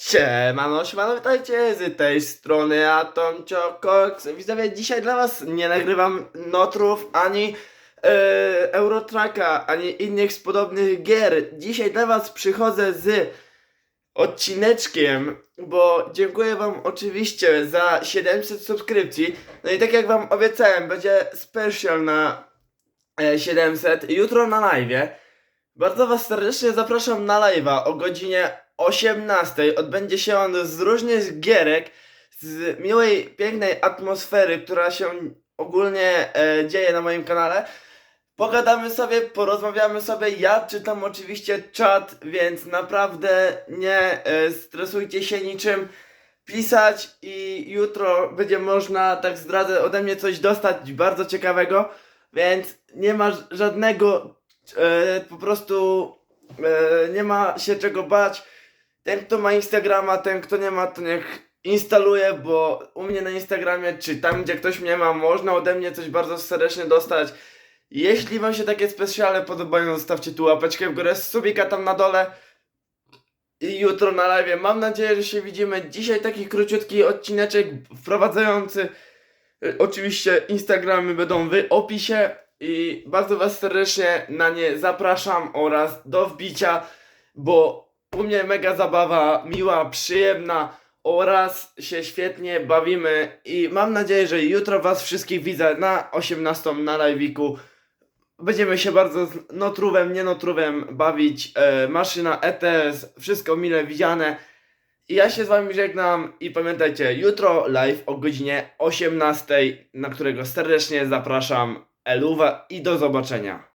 Siemano, siemano, witajcie z tej strony Atomcio Cox. Widzowie, dzisiaj dla was nie nagrywam notrów ani e, Eurotracka, ani innych z podobnych gier. Dzisiaj dla was przychodzę z odcineczkiem, bo dziękuję wam oczywiście za 700 subskrypcji. No i tak jak wam obiecałem, będzie special na e, 700 jutro na live. Bardzo Was serdecznie zapraszam na live'a o godzinie 18. Odbędzie się on z różnych gierek, z miłej, pięknej atmosfery, która się ogólnie e, dzieje na moim kanale. Pogadamy sobie, porozmawiamy sobie. Ja czytam oczywiście czat, więc naprawdę nie e, stresujcie się niczym. Pisać i jutro będzie można, tak zdradzę, ode mnie coś dostać bardzo ciekawego, więc nie ma żadnego e, po prostu e, nie ma się czego bać. Ten, kto ma Instagrama, ten, kto nie ma, to niech instaluje, bo u mnie na Instagramie, czy tam, gdzie ktoś mnie ma, można ode mnie coś bardzo serdecznie dostać. Jeśli wam się takie specjale podobają, zostawcie tu łapeczkę w górę, subika tam na dole. I jutro na live. Mam nadzieję, że się widzimy. Dzisiaj taki króciutki odcineczek wprowadzający. E, Oczywiście Instagramy będą w opisie i bardzo Was serdecznie na nie zapraszam oraz do wbicia, bo mnie mega zabawa, miła, przyjemna oraz się świetnie bawimy i mam nadzieję, że jutro Was wszystkich widzę na 18 na live'iku. Będziemy się bardzo z notruwem, nie notruwem bawić. E, maszyna ETS, wszystko mile widziane. I ja się z wami żegnam i pamiętajcie, jutro live o godzinie 18, na którego serdecznie zapraszam. Eluwa i do zobaczenia.